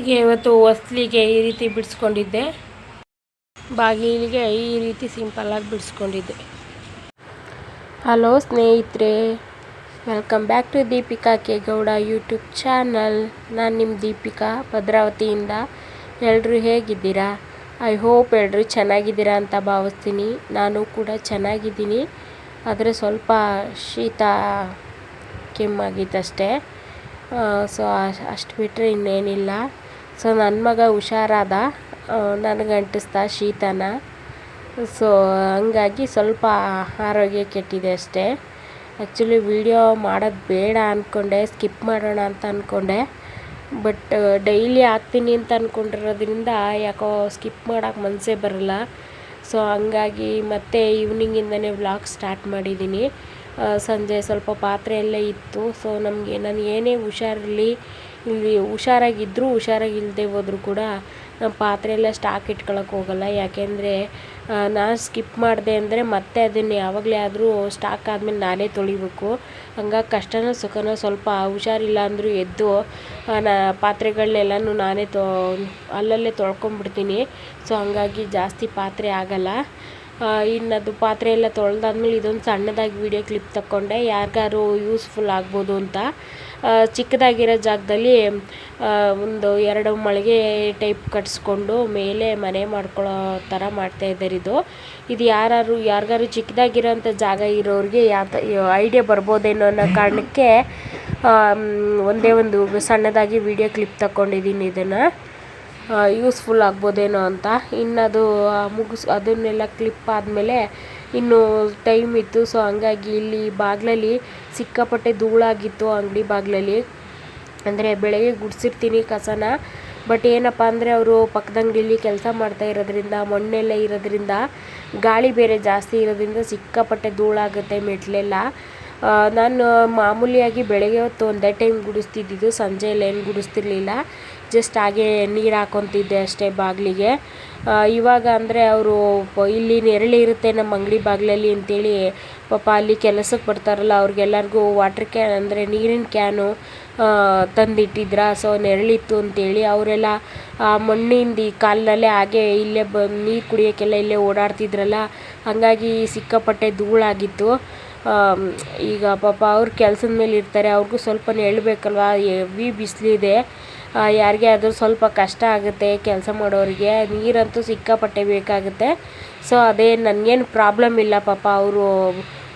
ಹೀಗೆ ಇವತ್ತು ಹೊಸ್ಲಿಗೆ ಈ ರೀತಿ ಬಿಡಿಸ್ಕೊಂಡಿದ್ದೆ. ಬಾಗಿಲಿಗೆ ಈ ರೀತಿ ಸಿಂಪಲ್ಲಾಗಿ ಬಿಡಿಸ್ಕೊಂಡಿದ್ದೆ. ಹಲೋ ಸ್ನೇಹಿತರೆ, welcome back to Deepika K Gowda YouTube channel. ನಾನು ನಿಮ್ಮ ದೀಪಿಕಾ ಭದ್ರಾವತಿಯಿಂದ. ಎಲ್ಲರೂ ಹೇಗಿದ್ದೀರಾ? ಐ ಹೋಪ್ ಎಲ್ಲರೂ ಚೆನ್ನಾಗಿದ್ದೀರಾ ಅಂತ ಭಾವಿಸ್ತೀನಿ. ನಾನು ಕೂಡ ಚೆನ್ನಾಗಿದ್ದೀನಿ. ಆದರೆ ಸ್ವಲ್ಪ ಶೀತ ಕೆಮ್ಮಾಗಿತ್ತಷ್ಟೇ ಸೊ ಅಷ್ಟು ಬಿಟ್ಟರೆ ಇನ್ನೇನಿಲ್ಲ. ಸೊ ನನ್ನ ಮಗ ಹುಷಾರಾದ. ನನಗೆ ಅಂಟಿಸ್ದ ಶೀತನ. ಸೊ ಹಂಗಾಗಿ ಸ್ವಲ್ಪ ಆರೋಗ್ಯ ಕೆಟ್ಟಿದೆ ಅಷ್ಟೇ. ಆ್ಯಕ್ಚುಲಿ ವಿಡಿಯೋ ಮಾಡೋದು ಬೇಡ ಅಂದ್ಕೊಂಡೆ ಸ್ಕಿಪ್ ಮಾಡೋಣ ಅಂತ ಅಂದ್ಕೊಂಡೆ ಬಟ್ ಡೈಲಿ ಹಾಕ್ತೀನಿ ಅಂತ ಅಂದ್ಕೊಂಡಿರೋದ್ರಿಂದ ಯಾಕೋ ಸ್ಕಿಪ್ ಮಾಡೋಕೆ ಮನಸ್ಸೇ ಬರಲ್ಲ. ಸೊ ಹಂಗಾಗಿ ಮತ್ತೆ ಈವ್ನಿಂಗಿಂದನೇ ವ್ಲಾಗ್ ಸ್ಟಾರ್ಟ್ ಮಾಡಿದ್ದೀನಿ. ಸಂಜೆ ಸ್ವಲ್ಪ ಪಾತ್ರೆ ಎಲ್ಲ ಇತ್ತು. ಸೊ ನಮಗೆ, ನಾನು ಏನೇ ಹುಷಾರಿರಲಿ ಹುಷಾರಾಗಿದ್ದರೂ ಹುಷಾರಾಗಿಲ್ಲದೆ ಹೋದರೂ ಕೂಡ ನಮ್ಮ ಪಾತ್ರೆ ಎಲ್ಲ ಸ್ಟಾಕ್ ಇಟ್ಕೊಳಕ್ಕೆ ಹೋಗಲ್ಲ. ಯಾಕೆಂದರೆ ನಾನು ಸ್ಕಿಪ್ ಮಾಡಿದೆ ಅಂದರೆ ಮತ್ತೆ ಅದನ್ನು ಯಾವಾಗಲೇ ಆದರೂ ಸ್ಟಾಕ್ ಆದಮೇಲೆ ನಾನೇ ತೊಳಿಬೇಕು. ಹಂಗಾಗಿ ಕಷ್ಟನೋ ಸುಖನೋ ಸ್ವಲ್ಪ ಹುಷಾರಿಲ್ಲ ಅಂದರೂ ಎದ್ದು ನಾ ಪಾತ್ರೆಗಳನ್ನೆಲ್ಲನೂ ನಾನೇ ತೊ, ಅಲ್ಲಲ್ಲೇ ತೊಳ್ಕೊಂಬಿಡ್ತೀನಿ. ಸೊ ಹಂಗಾಗಿ ಜಾಸ್ತಿ ಪಾತ್ರೆ ಆಗಲ್ಲ. ಇನ್ನು ಅದು ಪಾತ್ರೆ ಎಲ್ಲ ತೊಳೆದಾದ್ಮೇಲೆ ಇದೊಂದು ಸಣ್ಣದಾಗಿ ವೀಡಿಯೋ ಕ್ಲಿಪ್ ತಗೊಂಡೆ ಯಾರಿಗಾರು ಯೂಸ್ಫುಲ್ ಆಗ್ಬೋದು ಅಂತ. ಚಿಕ್ಕದಾಗಿರೋ ಜಾಗದಲ್ಲಿ ಒಂದು ಎರಡು ಮಳಿಗೆ ಟೈಪ್ ಕಟ್ಸ್ಕೊಂಡು ಮೇಲೆ ಮನೆ ಮಾಡ್ಕೊಳ್ಳೋ ಥರ ಮಾಡ್ತಾ ಇದ್ದಾರೆ ಇದು. ಇದು ಯಾರು ಯಾರಿಗಾರು ಚಿಕ್ಕದಾಗಿರೋಂಥ ಜಾಗ ಇರೋರಿಗೆ ಯಾವ ಐಡಿಯಾ ಬರ್ಬೋದೇನೋ ಅನ್ನೋ ಕಾರಣಕ್ಕೆ ಒಂದೇ ಒಂದು ಸಣ್ಣದಾಗಿ ವಿಡಿಯೋ ಕ್ಲಿಪ್ ತಗೊಂಡಿದ್ದೀನಿ ಇದನ್ನು. ಯೂಸ್ಫುಲ್ ಆಗ್ಬೋದೇನೋ ಅಂತ. ಇನ್ನು ಅದು ಮುಗಿಸ್, ಅದನ್ನೆಲ್ಲ ಕ್ಲಿಪ್ ಆದಮೇಲೆ ಇನ್ನು ಟೈಮ್ ಇತ್ತು. ಸೊ ಹಂಗಾಗಿ ಇಲ್ಲಿ ಬಾಗಿಲಲ್ಲಿ ಸಿಕ್ಕಾಪಟ್ಟೆ ಧೂಳಾಗಿತ್ತು ಅಂಗಡಿ ಬಾಗಿಲಲ್ಲಿ. ಅಂದರೆ ಬೆಳಗ್ಗೆ ಗುಡಿಸಿರ್ತೀನಿ ಕಸನ. ಬಟ್ ಏನಪ್ಪ ಅಂದರೆ ಅವರು ಪಕ್ಕದ ಅಂಗಡಿಲಿ ಕೆಲಸ ಮಾಡ್ತಾ ಇರೋದ್ರಿಂದ, ಮಣ್ಣೆಲ್ಲ ಇರೋದ್ರಿಂದ, ಗಾಳಿ ಬೇರೆ ಜಾಸ್ತಿ ಇರೋದ್ರಿಂದ ಸಿಕ್ಕಾಪಟ್ಟೆ ಧೂಳಾಗುತ್ತೆ ಮೆಟ್ಲೆಲ್ಲ. ನಾನು ಮಾಮೂಲಿಯಾಗಿ ಬೆಳಗ್ಗೆ ಹೊತ್ತು ಒಂದೇ ಟೈಮ್ ಗುಡಿಸ್ತಿದ್ದಿದ್ದು ಸಂಜೆಯಲ್ಲಿ ಏನು ಗುಡಿಸ್ತಿರ್ಲಿಲ್ಲ. ಜಸ್ಟ್ ಹಾಗೆ ನೀರು ಹಾಕೊತಿದ್ದೆ ಅಷ್ಟೇ ಬಾಗಿಲಿಗೆ. ಇವಾಗ ಅಂದರೆ ಅವರು ಇಲ್ಲಿ ನೆರಳಿರುತ್ತೆ ನಮ್ಮ ಅಂಗಡಿ ಬಾಗಿಲಲ್ಲಿ ಅಂತೇಳಿ, ಪಾಪ ಅಲ್ಲಿ ಕೆಲಸಕ್ಕೆ ಬರ್ತಾರಲ್ಲ, ಅವ್ರಿಗೆಲ್ಲರಿಗೂ ವಾಟ್ರ್ ಕ್ಯಾನ್ ಅಂದರೆ ನೀರಿನ ಕ್ಯಾನು ತಂದಿಟ್ಟಿದ್ರ? ಸೊ ನೆರಳಿತ್ತು ಅಂತೇಳಿ ಅವರೆಲ್ಲ, ಆ, ಮಣ್ಣಿಂದ ಕಾಲಿನಲ್ಲೇ ಹಾಗೆ ಇಲ್ಲೇ ಬ, ನೀರು ಕುಡಿಯೋಕ್ಕೆಲ್ಲ ಇಲ್ಲೇ ಓಡಾಡ್ತಿದ್ರಲ್ಲ, ಹಾಗಾಗಿ ಸಿಕ್ಕಾಪಟ್ಟೆ ಧೂಳಾಗಿತ್ತು. ಈಗ ಪಾಪ ಅವ್ರು ಕೆಲ್ಸದ ಮೇಲೆ ಇರ್ತಾರೆ, ಅವ್ರಿಗೂ ಸ್ವಲ್ಪ ನೆರಳು ಎವಿ ಬಿಸಿಲಿದೆ. ಯಾರಿಗೆ ಆದರೂ ಸ್ವಲ್ಪ ಕಷ್ಟ ಆಗುತ್ತೆ ಕೆಲಸ ಮಾಡೋರಿಗೆ. ನೀರಂತೂ ಸಿಕ್ಕಾಪಟ್ಟೆ ಬೇಕಾಗುತ್ತೆ. ಸೊ, ಅದೇ ನನಗೇನು ಪ್ರಾಬ್ಲಮ್ ಇಲ್ಲ ಪಾಪ, ಅವರು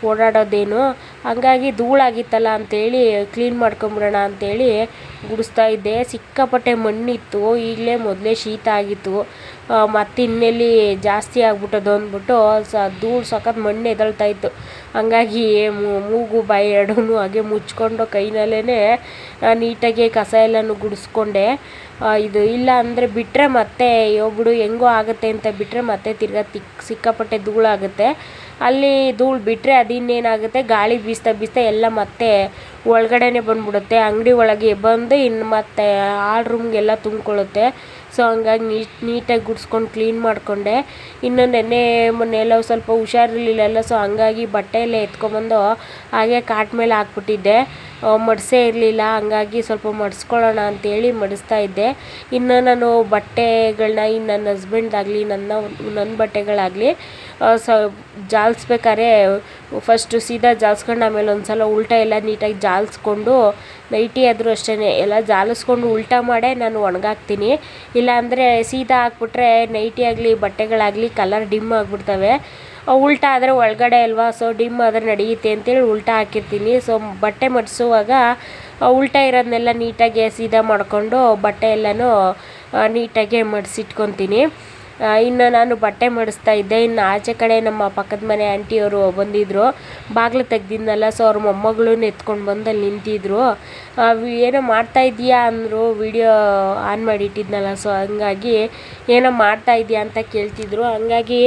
ಓಡಾಡೋದೇನು. ಹಂಗಾಗಿ ಧೂಳಾಗಿತ್ತಲ್ಲ ಅಂತೇಳಿ ಕ್ಲೀನ್ ಮಾಡ್ಕೊಂಬಿಡೋಣ ಅಂತೇಳಿ ಗುಡಿಸ್ತಾ ಇದ್ದೆ. ಸಿಕ್ಕಾಪಟ್ಟೆ ಮಣ್ಣಿತ್ತು. ಈಗಲೇ ಮೊದಲೇ ಶೀತ ಆಗಿತ್ತು. ಮತ್ತು ಇನ್ನೆಲ್ಲಿ ಜಾಸ್ತಿ ಆಗ್ಬಿಟ್ಟದು ಅಂದ್ಬಿಟ್ಟು ಸ ಧೂಳು ಸಖತ್ ಮಣ್ಣು ಎದಳ್ತಾ ಇತ್ತು. ಹಂಗಾಗಿ ಮೂಗು, ಬಾಯಿ ಎರಡೂ ಹಾಗೆ ಮುಚ್ಕೊಂಡು ಕೈನಲ್ಲೇ ನೀಟಾಗಿ ಕಸ ಎಲ್ಲನೂ ಗುಡಿಸ್ಕೊಂಡೆ. ಇದು ಇಲ್ಲ ಅಂದರೆ ಬಿಟ್ಟರೆ ಮತ್ತೆ ಒಬ್ಬಡು ಹೆಂಗೋ ಆಗುತ್ತೆ ಅಂತ ಬಿಟ್ಟರೆ ಮತ್ತೆ ತಿರ್ಗಾ ತಿಕ್, ಸಿಕ್ಕಾಪಟ್ಟೆ ಧೂಳಾಗುತ್ತೆ ಅಲ್ಲಿ ಧೂಳು ಬಿಟ್ಟರೆ ಅದಿನ್ನೇನಾಗುತ್ತೆ, ಗಾಳಿ ಬೀಸ್ತಾ ಬೀಸ್ತಾ ಎಲ್ಲ ಮತ್ತೆ ಒಳಗಡೆನೆ ಬಂದ್ಬಿಡುತ್ತೆ. ಅಂಗಡಿ ಒಳಗೆ ಬಂದು ಇನ್ನು ಮತ್ತೆ ಆಲ್ ರೂಮ್ಗೆಲ್ಲ ತುಂಬಿಕೊಳ್ಳುತ್ತೆ. ಸೊ ಹಂಗಾಗಿ ನೀಟ್, ನೀಟಾಗಿ ಗುಡಿಸ್ಕೊಂಡು ಕ್ಲೀನ್ ಮಾಡಿಕೊಂಡೆ. ಇನ್ನು ನೆನ್ನೆ, ಮೊನ್ನೆ ಎಲ್ಲ ಸ್ವಲ್ಪ ಹುಷಾರಿರಲಿಲ್ಲ ಸೊ ಹಂಗಾಗಿ ಬಟ್ಟೆ ಎಲ್ಲ ಎತ್ಕೊಂಬಂದು ಹಾಗೆ ಕಾಟ್ ಮೇಲೆ ಹಾಕ್ಬಿಟ್ಟಿದ್ದೆ. ಮಡಿಸೇ ಇರಲಿಲ್ಲ, ಹಂಗಾಗಿ ಸ್ವಲ್ಪ ಮಡಿಸ್ಕೊಳ್ಳೋಣ ಅಂತೇಳಿ ಮಡಿಸ್ತಾ ಇದ್ದೆ. ಇನ್ನು ನಾನು ಬಟ್ಟೆಗಳನ್ನ ಇನ್ನು ನನ್ನ ಹಸ್ಬೆಂಡ್ದಾಗಲಿ ನನ್ನ ನನ್ನ ಬಟ್ಟೆಗಳಾಗಲಿ ಸ ಜಾಲಿಸ್ಬೇಕಾದ್ರೆ ಫಸ್ಟು ಸೀದಾ ಜಾಲ್ಸ್ಕೊಂಡು ಆಮೇಲೆ ಒಂದು ಸಲ ಉಲ್ಟಾ ಎಲ್ಲ ನೀಟಾಗಿ ಜಾಲಿಸ್ಕೊಂಡು ನೈಟಿ ಆದರೂ ಅಷ್ಟೇ ಎಲ್ಲ ಜಾಲಿಸ್ಕೊಂಡು ಉಲ್ಟಾ ಮಾಡೇ ನಾನು ಒಣಗಾಕ್ತೀನಿ. ಇಲ್ಲಾಂದರೆ ಸೀದಾ ಹಾಕ್ಬಿಟ್ರೆ ನೈಟಿ ಆಗಲಿ, ಬಟ್ಟೆಗಳಾಗಲಿ ಕಲರ್ ಡಿಮ್ ಆಗಿಬಿಡ್ತವೆ. ಉಲ್ಟಾ ಆದರೆ ಒಳಗಡೆ ಅಲ್ವಾ, ಸೊ ಡಿಮ್ ಆದರೆ ನಡೆಯುತ್ತೆ ಅಂತೇಳಿ ಉಲ್ಟಾ ಹಾಕಿರ್ತೀನಿ. ಸೊ ಬಟ್ಟೆ ಮಡಿಸುವಾಗ ಉಲ್ಟಾ ಇರೋದನ್ನೆಲ್ಲ ನೀಟಾಗಿ ಸೀದಾ ಮಾಡಿಕೊಂಡು ಬಟ್ಟೆ ಎಲ್ಲನೂ ನೀಟಾಗಿ ಮಡಿಸಿಟ್ಕೊತೀನಿ. ಇನ್ನು ನಾನು ಬಟ್ಟೆ ಮಡಿಸ್ತಾ ಇದ್ದೆ. ಇನ್ನು ಆಚೆ ಕಡೆ ನಮ್ಮ ಪಕ್ಕದ ಮನೆ ಆಂಟಿಯವರು ಬಂದಿದ್ದರು ಬಾಗಿಲು ತೆಗ್ದಿದ್ನಲ್ಲ ಸೊ ಅವ್ರ ಮೊಮ್ಮಗಳನ್ನ ಎತ್ಕೊಂಡು ಬಂದು ಅಲ್ಲಿ ನಿಂತಿದ್ರು. ಏನೋ ಮಾಡ್ತಾ ಇದೀಯಾ ಅಂದರು ವಿಡಿಯೋ ಆನ್ ಮಾಡಿ ಇಟ್ಟಿದ್ನಲ್ಲ ಸೊ ಹಂಗಾಗಿ ಏನೋ ಮಾಡ್ತಾ ಇದೆಯಾ ಅಂತ ಕೇಳ್ತಿದ್ರು. ಹಂಗಾಗಿ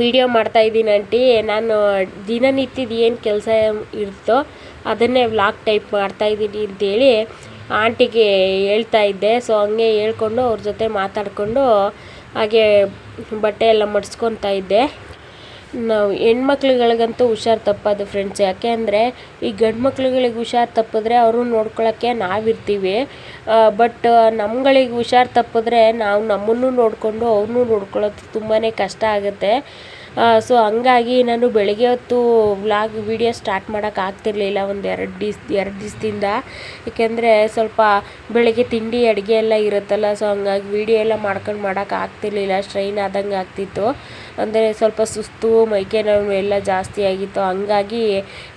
ವಿಡಿಯೋ ಮಾಡ್ತಾ ಇದ್ದೀನಿ ಆಂಟಿ. ನಾನು ದಿನನಿತ್ಯದ ಏನು ಕೆಲಸ ಇರುತ್ತೋ ಅದನ್ನೇ ವ್ಲಾಗ್ ಟೈಪ್ ಮಾಡ್ತಾ ಇದ್ದೀನಿ ಅಂತೇಳಿ ಆಂಟಿಗೆ ಹೇಳ್ತಾ ಇದ್ದೆ. ಸೊ ಹಂಗೆ ಹೇಳ್ಕೊಂಡು ಅವ್ರ ಜೊತೆ ಮಾತಾಡಿಕೊಂಡು ಹಾಗೆ ಬಟ್ಟೆ ಎಲ್ಲ ಮಡ್ಸ್ಕೊತಾ ಇದ್ದೆ. ನಾವು ಹೆಣ್ಮಕ್ಳುಗಳಿಗಂತೂ ಹುಷಾರು ತಪ್ಪೋದು ಫ್ರೆಂಡ್ಸ್ ಯಾಕೆ ಅಂದರೆ, ಈ ಗಂಡು ಮಕ್ಳುಗಳಿಗೆ ಹುಷಾರು ತಪ್ಪಿದ್ರೆ ಅವರು ನೋಡ್ಕೊಳ್ಳೋಕ್ಕೆ ನಾವಿರ್ತೀವಿ. ಬಟ್ ನಮ್ಗಳಿಗೆ ಹುಷಾರು ತಪ್ಪಿದ್ರೆ ನಾವು ನಮ್ಮನ್ನು ನೋಡಿಕೊಂಡು ಅವ್ರನ್ನೂ ನೋಡ್ಕೊಳ್ಳೋದು ತುಂಬಾ ಕಷ್ಟ ಆಗುತ್ತೆ. ಸೊ ಹಂಗಾಗಿ ನಾನು ಬೆಳಗ್ಗೆ ಹೊತ್ತು ವ್ಲಾಗ್ ವಿಡಿಯೋ ಸ್ಟಾರ್ಟ್ ಮಾಡೋಕೆ ಆಗ್ತಿರ್ಲಿಲ್ಲ ಒಂದು ಎರಡು ದಿವ್ಸ, ಎರಡು ದಿವಸದಿಂದ. ಏಕೆಂದರೆ ಸ್ವಲ್ಪ ಬೆಳಗ್ಗೆ ತಿಂಡಿ, ಅಡುಗೆ ಎಲ್ಲ ಇರುತ್ತಲ್ಲ ಸೊ ಹಂಗಾಗಿ ವಿಡಿಯೋ ಎಲ್ಲ ಮಾಡ್ಕೊಂಡು ಮಾಡೋಕೆ ಆಗ್ತಿರ್ಲಿಲ್ಲ ಸ್ಟ್ರೈನ್ ಆದಂಗೆ ಆಗ್ತಿತ್ತು. ಅಂದರೆ ಸ್ವಲ್ಪ ಸುಸ್ತು, ಮೈಕೆ ನೋವು ಎಲ್ಲ ಜಾಸ್ತಿ ಆಗಿತ್ತು. ಹಂಗಾಗಿ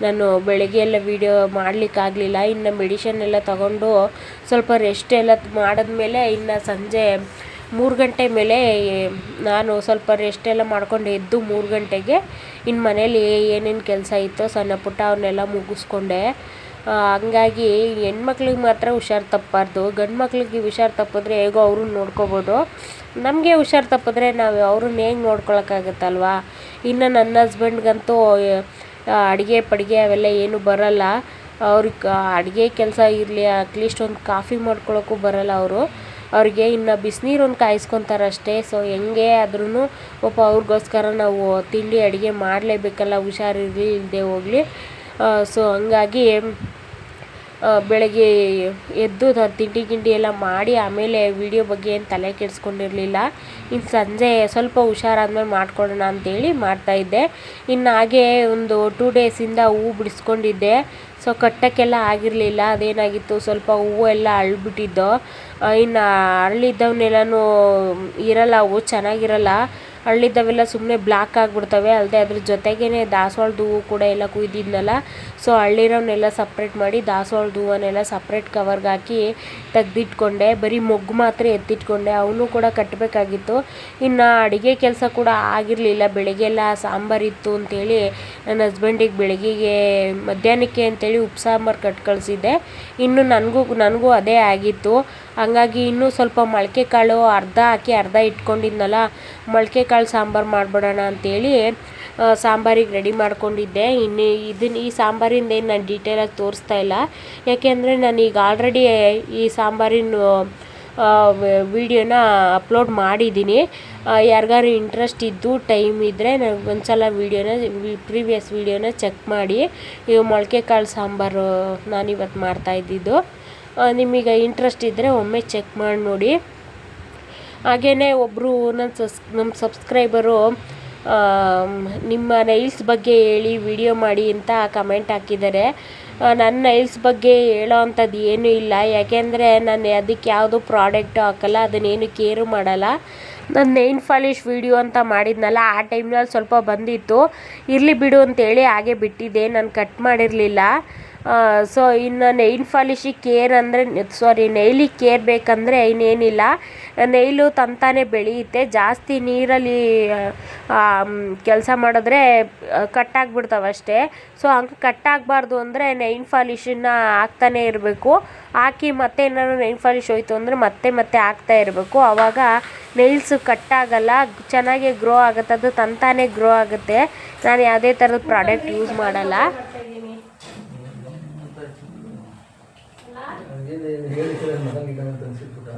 ನಾನು ಬೆಳಗ್ಗೆ ಎಲ್ಲ ವೀಡಿಯೋ ಮಾಡಲಿಕ್ಕಾಗಲಿಲ್ಲ ಇನ್ನು ಮೆಡಿಷನ್ ಎಲ್ಲ ತಗೊಂಡು ಸ್ವಲ್ಪ ರೆಸ್ಟ್ ಎಲ್ಲ ಮಾಡಿದ್ಮೇಲೆ ಇನ್ನು ಸಂಜೆ ಮೂರು ಗಂಟೆ ಮೇಲೆ ನಾನು ಸ್ವಲ್ಪ ರೆಸ್ಟ್ ಎಲ್ಲ ಮಾಡ್ಕೊಂಡು ಎದ್ದು ಮೂರು ಗಂಟೆಗೆ ಇನ್ನು ಮನೇಲಿ ಏನೇನು ಕೆಲಸ ಇತ್ತೋ ಸಣ್ಣ ಪುಟ್ಟ ಅವನ್ನೆಲ್ಲ ಮುಗಿಸ್ಕೊಂಡೆ. ಹಂಗಾಗಿ ಹೆಣ್ಮಕ್ಳಿಗೆ ಮಾತ್ರ ಹುಷಾರು ತಪ್ಪಬಾರ್ದು ಗಂಡು ಮಕ್ಳಿಗೆ ಹುಷಾರು ತಪ್ಪಿದ್ರೆ ಹೇಗೋ ಅವ್ರನ್ನ ನೋಡ್ಕೋಬೋದು. ನಮಗೆ ಹುಷಾರು ತಪ್ಪಿದ್ರೆ ನಾವು ಅವ್ರನ್ನ ಹೇಗೆ ನೋಡ್ಕೊಳಕ್ಕಾಗತ್ತಲ್ವಾ? ಇನ್ನು ನನ್ನ ಹಸ್ಬೆಂಡ್ಗಂತೂ ಅಡುಗೆ ಪಡುಗೆ ಅವೆಲ್ಲ ಏನೂ ಬರಲ್ಲ. ಅವ್ರಿಗೆ ಅಡುಗೆ ಕೆಲಸ ಇರಲಿ, ಅಟ್ಲೀಸ್ಟ್ ಒಂದು ಕಾಫಿ ಮಾಡ್ಕೊಳ್ಳೋಕ್ಕೂ ಬರಲ್ಲ ಅವರು. ಅವ್ರಿಗೆ ಇನ್ನು ಬಿಸಿನೀರು ಒಂದು ಕಾಯಿಸ್ಕೊತಾರೆ ಅಷ್ಟೇ ಸೊ ಹೆಂಗೆ ಆದ್ರೂ ಪಾಪ ಅವ್ರಿಗೋಸ್ಕರ ನಾವು ತಿಂಡಿ ಅಡುಗೆ ಮಾಡಲೇಬೇಕಲ್ಲ, ಹುಷಾರಿರಲಿ ಇಲ್ಲದೆ ಹೋಗಲಿ. ಸೊ ಹಂಗಾಗಿ ಬೆಳಗ್ಗೆ ಎದ್ದು ತಿಂಡಿ ಗಿಂಡಿ ಎಲ್ಲ ಮಾಡಿ ಆಮೇಲೆ ವೀಡಿಯೋ ಬಗ್ಗೆ ಏನು ತಲೆ ಕೆಡಿಸ್ಕೊಂಡಿರಲಿಲ್ಲ. ಇನ್ನು ಸಂಜೆ ಸ್ವಲ್ಪ ಹುಷಾರಾದ್ಮೇಲೆ ಮಾಡ್ಕೊಳ್ಳೋಣ ಅಂತೇಳಿ ಮಾಡ್ತಾಯಿದ್ದೆ ಇನ್ನು ಹಾಗೆ ಒಂದು ಟೂ ಡೇಸಿಂದ ಹೂವು ಬಿಡಿಸ್ಕೊಂಡಿದ್ದೆ. ಸೊ ಕಟ್ಟೋಕ್ಕೆಲ್ಲ ಆಗಿರಲಿಲ್ಲ. ಅದೇನಾಗಿತ್ತು? ಸ್ವಲ್ಪ ಹೂವು ಎಲ್ಲ ಅಳ್ಬಿಟ್ಟಿದ್ದು. ಇನ್ನು ಅರಳಿದ್ದವನ್ನೆಲ್ಲನೂ ಇರಲ್ಲ. ಹೂವು ಚೆನ್ನಾಗಿರಲ್ಲ. ಅರಳಿದ್ದವೆಲ್ಲ ಸುಮ್ಮನೆ ಬ್ಲ್ಯಾಕ್ ಆಗಿಬಿಡ್ತವೆ ಅಲ್ಲದೆ ಅದ್ರ ಜೊತೆಗೇ ದಾಸವಾಳದ ಹೂವು ಕೂಡ ಎಲ್ಲ ಕುಯ್ದಿದ್ನಲ್ಲ. ಸೊ ಹಳ್ಳಿರೋವನ್ನೆಲ್ಲ ಸಪ್ರೇಟ್ ಮಾಡಿ ದಾಸವಾಳದ ಹೂವನ್ನೆಲ್ಲ ಸಪ್ರೇಟ್ ಕವರ್ಗೆ ಹಾಕಿ ತೆಗ್ದಿಟ್ಕೊಂಡೆ, ಬರೀ ಮೊಗ್ಗು ಮಾತ್ರ ಎತ್ತಿಟ್ಕೊಂಡೆ ಅವನು ಕೂಡ ಕಟ್ಟಬೇಕಾಗಿತ್ತು ಇನ್ನು ಅಡುಗೆ ಕೆಲಸ ಕೂಡ ಆಗಿರಲಿಲ್ಲ ಬೆಳಗ್ಗೆಲ್ಲ ಸಾಂಬಾರಿತ್ತು ಅಂತೇಳಿ ನನ್ನ ಹಸ್ಬೆಂಡಿಗೆ ಬೆಳಗ್ಗೆಗೆ ಮಧ್ಯಾಹ್ನಕ್ಕೆ ಅಂತೇಳಿ ಉಪ್ಪು ಸಾಂಬಾರು ಇನ್ನು ನನಗೂ ನನಗೂ ಅದೇ ಆಗಿತ್ತು. ಹಂಗಾಗಿ ಇನ್ನೂ ಸ್ವಲ್ಪ ಮೊಳಕೆ ಕಾಳು ಅರ್ಧ ಹಾಕಿ ಅರ್ಧ ಇಟ್ಕೊಂಡಿದ್ನಲ್ಲ, ಮೊಳಕೆ ಕಾಳು ಸಾಂಬಾರು ಮಾಡಿಬಿಡೋಣ ಅಂತೇಳಿ ಸಾಂಬಾರಿಗೆ ರೆಡಿ ಮಾಡ್ಕೊಂಡಿದ್ದೆ. ಇನ್ನು ಇದನ್ನು ಈ ಸಾಂಬಾರಿಂದ ಏನು ನಾನು ಡೀಟೇಲಾಗಿ ತೋರಿಸ್ತಾ ಇಲ್ಲ. ಯಾಕೆಂದರೆ ನಾನು ಈಗ ಆಲ್ರೆಡಿ ಈ ಸಾಂಬಾರಿನ ವಿಡಿಯೋನ ಅಪ್ಲೋಡ್ ಮಾಡಿದ್ದೀನಿ. ಯಾರಿಗಾರು ಇಂಟ್ರೆಸ್ಟ್ ಇದ್ದು ಟೈಮ್ ಇದ್ದರೆ ನನಗೆ ಒಂದು ಸಲ ವೀಡಿಯೋನ ಪ್ರೀವಿಯಸ್ ವೀಡಿಯೋನ ಚೆಕ್ ಮಾಡಿ. ಈ ಮೊಳಕೆ ಕಾಳು ಸಾಂಬಾರು ನಾನಿವತ್ತು ಮಾಡ್ತಾಯಿದ್ದಿದ್ದು ನಿಮಗೆ ಇಂಟ್ರೆಸ್ಟ್ ಇದ್ದರೆ ಒಮ್ಮೆ ಚೆಕ್ ಮಾಡಿ ನೋಡಿ. ಹಾಗೆಯೇ ಒಬ್ಬರು ನನ್ನ ಸಸ್ ನಮ್ಮ ಸಬ್ಸ್ಕ್ರೈಬರು ನಿಮ್ಮ ನೈಲ್ಸ್ ಬಗ್ಗೆ ಹೇಳಿ ವಿಡಿಯೋ ಮಾಡಿ ಅಂತ ಕಮೆಂಟ್ ಹಾಕಿದ್ದಾರೆ. ನನ್ನ ನೈಲ್ಸ್ ಬಗ್ಗೆ ಹೇಳೋ ಅಂಥದ್ದು ಏನೂ ಇಲ್ಲ. ಯಾಕೆಂದರೆ ನಾನು ಅದಕ್ಕೆ ಯಾವುದು ಪ್ರಾಡಕ್ಟು ಹಾಕಲ್ಲ ಅದನ್ನೇನು ಕೇರು ಮಾಡಲ್ಲ. ನಾನು ನೈನ್ ಫಾಲಿಶ್ ವಿಡಿಯೋ ಅಂತ ಮಾಡಿದ್ನಲ್ಲ, ಆ ಟೈಮ್ನಲ್ಲಿ ಸ್ವಲ್ಪ ಬಂದಿತ್ತು. ಇರಲಿ ಬಿಡು ಅಂತೇಳಿ ಹಾಗೆ ಬಿಟ್ಟಿದ್ದೆ. ನಾನು ಕಟ್ ಮಾಡಿರಲಿಲ್ಲ. ಸೊ ಇನ್ನು ನೈನ್ ಫಾಲಿಶಿ ಕೇರ್ ಅಂದರೆ ಸಾರಿ ನೈಲಿಗೆ ಕೇರ್ ಬೇಕಂದರೆ ಇನ್ನೇನಿಲ್ಲ. ನೈಲು ತಂತಾನೆ ಬೆಳೆಯುತ್ತೆ. ಜಾಸ್ತಿ ನೀರಲ್ಲಿ ಕೆಲಸ ಮಾಡಿದ್ರೆ ಕಟ್ಟಾಗ್ಬಿಡ್ತಾವೆ ಅಷ್ಟೇ. ಸೊ ಹಂಗೆ ಕಟ್ಟಾಗಬಾರ್ದು ಅಂದರೆ ನೈನ್ ಫಾಲಿಶನ್ನ ಹಾಕ್ತಾನೆ ಇರಬೇಕು. ಹಾಕಿ ಮತ್ತೆ ಏನಾದ್ರು ನೈನ್ ಫಾಲಿಶ್ ಹೋಯಿತು ಅಂದರೆ ಮತ್ತೆ ಮತ್ತೆ ಹಾಕ್ತಾ ಇರಬೇಕು. ಆವಾಗ ನೈಲ್ಸ್ ಕಟ್ಟಾಗಲ್ಲ ಚೆನ್ನಾಗಿ ಗ್ರೋ ಆಗುತ್ತೆ. ಅದು ತಂತಾನೆ ಗ್ರೋ ಆಗುತ್ತೆ. ನಾನು ಯಾವುದೇ ಥರದ ಪ್ರಾಡಕ್ಟ್ ಯೂಸ್ ಮಾಡಲ್ಲ ಹೇಳಿ ಸರ್ ಮಗನಿಗೆ ಅಂತ ಅನ್ಸಿಟ್ಬಿಟ್ಟ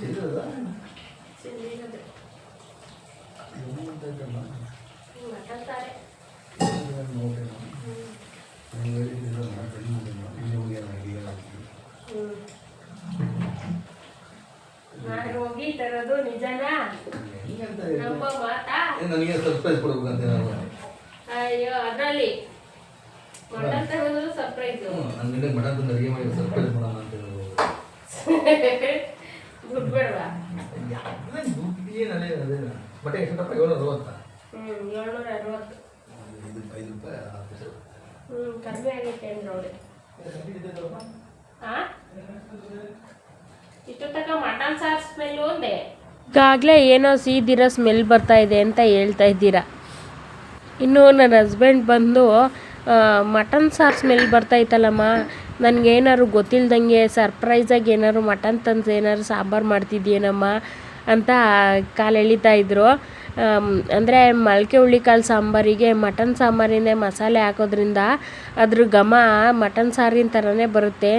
ಚೆಲ್ಲದ ಹೋಗಿ ತರೋದು ನಿಜನಾ ನಂಬೋ ಮಾತಾ ನನಗೆ ಸರ್ಪ್ರೈಸ್ ಅಂತ ನಾನು ಅಯ್ಯೋ ಅದರಲ್ಲಿ ಮಟನ್ ತರೋದು ಸರ್ಪ್ರೈಸು ನನ್ನ ನಿನಗೆ ಮಟನ್ ತಂದು ಅಡುಗೆ ಮಾಡಿ ಸರ್ಪ್ರೈಸ್ ಮಾಡೋಣ ಅಂತ ಹೇಳೋದು ದುಡ್ಡು ಬೇಡವಾ ಏನಲ್ಲೇ ಅದೇ ಬಟ್ಟೆ ಎಷ್ಟಪ್ಪ ಏಳ್ನೂರ ಅರವತ್ತ ಹ್ಞೂ ಏಳ್ನೂರ ಅರವತ್ತು ಐದು ಐದು ರೂಪಾಯಿ ಹತ್ತು ಪೈಸೆ. ಹ್ಞೂ ಕಡಿಮೆ ಆಗೈತೆ ನೋಡಿ ಹಾಂ ಇಷ್ಟು ತನಕ ಮಟನ್ ಸಾರು ಸ್ಮೆಲ್ಲು ಒಂದೇ? ಈಗಾಗಲೇ ಏನೋ ಸೀದಿರೋ ಸ್ಮೆಲ್ ಬರ್ತಾ ಇದೆ ಅಂತ ಹೇಳ್ತಾ ಇದ್ದೀರಾ. ಇನ್ನು ನನ್ನ ಹಸ್ಬೆಂಡ್ ಬಂದು ಮಟನ್ ಸಾರು ಸ್ಮೆಲ್ ಬರ್ತಾಯಿತ್ತಲ್ಲಮ್ಮ ನನಗೇನಾದ್ರು ಗೊತ್ತಿಲ್ದಂಗೆ ಸರ್ಪ್ರೈಸಾಗಿ ಏನಾದ್ರು ಮಟನ್ ತಂದು ಏನಾದ್ರು ಸಾಂಬಾರು ಮಾಡ್ತಿದ್ದೀನಮ್ಮ ಅಂತ ಕಾಲು ಎಳಿತಾ ಇದ್ರು. ಅಂದರೆ ಮೊಳಕೆ ಹುಳ್ಳಿಕಾಳು ಸಾಂಬಾರಿಗೆ ಮಟನ್ ಸಾಂಬಾರಿನೇ ಮಸಾಲೆ ಹಾಕೋದ್ರಿಂದ ಅದ್ರ ಘಮ ಮಟನ್ ಸಾರಿನ ಥರನೇ ಬರುತ್ತೆ.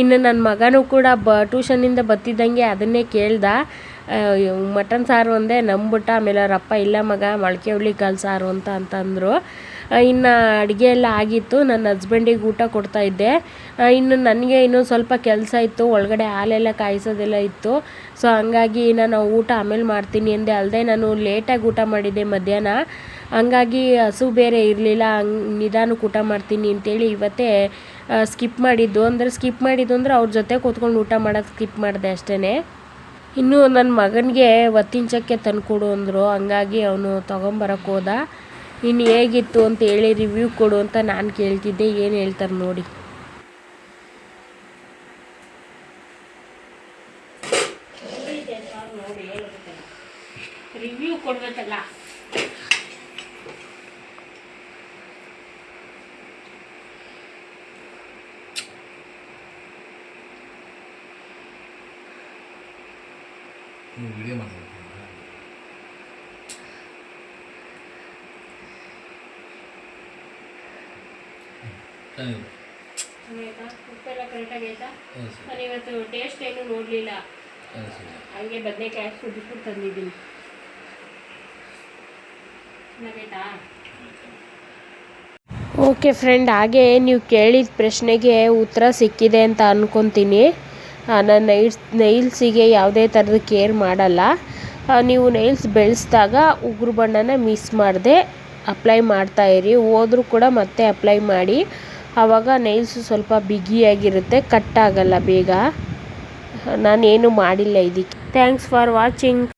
ಇನ್ನು ನನ್ನ ಮಗನೂ ಕೂಡ ಬ ಟ್ಯೂಷನಿಂದ ಬತ್ತಿದ್ದಂಗೆ ಅದನ್ನೇ ಕೇಳ್ದ. ಮಟನ್ ಸಾರು ಒಂದೇ ನಂಬಿಟ್ಟ ಆಮೇಲೆ ಅವ್ರ ಇಲ್ಲ ಮಗ ಮೊಳಕೆ ಹುಳ್ಳಿಕಾಳು ಸಾರು ಅಂತ ಅಂತಂದರು. ಇನ್ನು ಅಡುಗೆ ಎಲ್ಲ ಆಗಿತ್ತು ನನ್ನ ಹಸ್ಬೆಂಡಿಗೆ ಊಟ ಕೊಡ್ತಾ ಇದ್ದೆ. ಇನ್ನು ನನಗೆ ಇನ್ನೂ ಸ್ವಲ್ಪ ಕೆಲಸ ಇತ್ತು, ಒಳಗಡೆ ಹಾಲೆಲ್ಲ ಕಾಯಿಸೋದೆಲ್ಲ ಇತ್ತು. ಸೊ, ಹಂಗಾಗಿ ನಾನು ಊಟ ಆಮೇಲೆ ಮಾಡ್ತೀನಿ ಅಂದೆ ಅಲ್ಲದೆ ನಾನು ಲೇಟಾಗಿ ಊಟ ಮಾಡಿದ್ದೆ ಮಧ್ಯಾಹ್ನ. ಹಂಗಾಗಿ ಹಸು ಬೇರೆ ಇರಲಿಲ್ಲ, ಹಂಗೆ ನಿಧಾನಕ್ಕೆ ಊಟ ಮಾಡ್ತೀನಿ ಅಂತೇಳಿ ಇವತ್ತೇ ಸ್ಕಿಪ್ ಮಾಡಿದ್ದು. ಅಂದರೆ ಸ್ಕಿಪ್ ಮಾಡಿದ್ದು ಅಂದರೆ ಅವ್ರ ಜೊತೆ ಕೂತ್ಕೊಂಡು ಊಟ ಮಾಡೋಕ್ಕೆ ಸ್ಕಿಪ್ ಮಾಡಿದೆ ಅಷ್ಟೇ ಇನ್ನು ನನ್ನ ಮಗನಿಗೆ ಒತ್ತಿನ ಚಕ್ಕೆ ತಂದುಕೊಡು ಅಂದರು. ಹಂಗಾಗಿ ಅವನು ತೊಗೊಂಬರಕ್ಕೆ ಹೋದ. ಇನ್ನು ಹೇಗಿತ್ತು ಅಂತ ಹೇಳಿ ರಿವ್ಯೂ ಕೊಡು ಅಂತ ನಾನು ಕೇಳ್ತಿದ್ದೆ. ಏನು ಹೇಳ್ತಾರೆ ನೋಡಿ. ರಿವ್ಯೂ ಕೊಡ್ಬೇಕಲ್ಲ? ಚೆನ್ನಾಗಿದೆ ಉಪ್ಪೆಲ್ಲ ಕರೆಕ್ಟಾಗಿ ಆಯ್ತಾ? ಹೌದು ಸರ್. ನಾನು ಇವತ್ತು ಟೇಸ್ಟ್ ಏನು ನೋಡಲಿಲ್ಲ. ಹೌದು ಹಂಗೆ ಬದನೆಕಾಯಿ ಸುಟ್ಬಿಟ್ಟು ತಂದಿದ್ದೀನಿ. ಚೆನ್ನಾಗೈತಾ ಓಕೆ ಫ್ರೆಂಡ್ ಹಾಗೆ ನೀವು ಕೇಳಿದ ಪ್ರಶ್ನೆಗೆ ಉತ್ತರ ಸಿಕ್ಕಿದೆ ಅಂತ ಅಂದ್ಕೊತೀನಿ ನಾನು ನೈಲ್ಸ್ ನೈಲ್ಸಿಗೆ ಯಾವುದೇ ಥರದ ಕೇರ್ ಮಾಡಲ್ಲ. ನೀವು ನೈಲ್ಸ್ ಬೆಳೆಸಿದಾಗ ಉಗುರು ಬಣ್ಣನ ಮಿಸ್ ಮಾಡದೆ ಅಪ್ಲೈ ಮಾಡ್ತಾಯಿರಿ ಹೋದ್ರೂ ಕೂಡ ಮತ್ತೆ ಅಪ್ಲೈ ಮಾಡಿ. ಆವಾಗ ನೈಲ್ಸು ಸ್ವಲ್ಪ ಬಿಗಿಯಾಗಿರುತ್ತೆ ಕಟ್ ಆಗಲ್ಲ ಬೇಗ. ನಾನೇನು ಮಾಡಿಲ್ಲ ಇದಕ್ಕೆ. Thanks for watching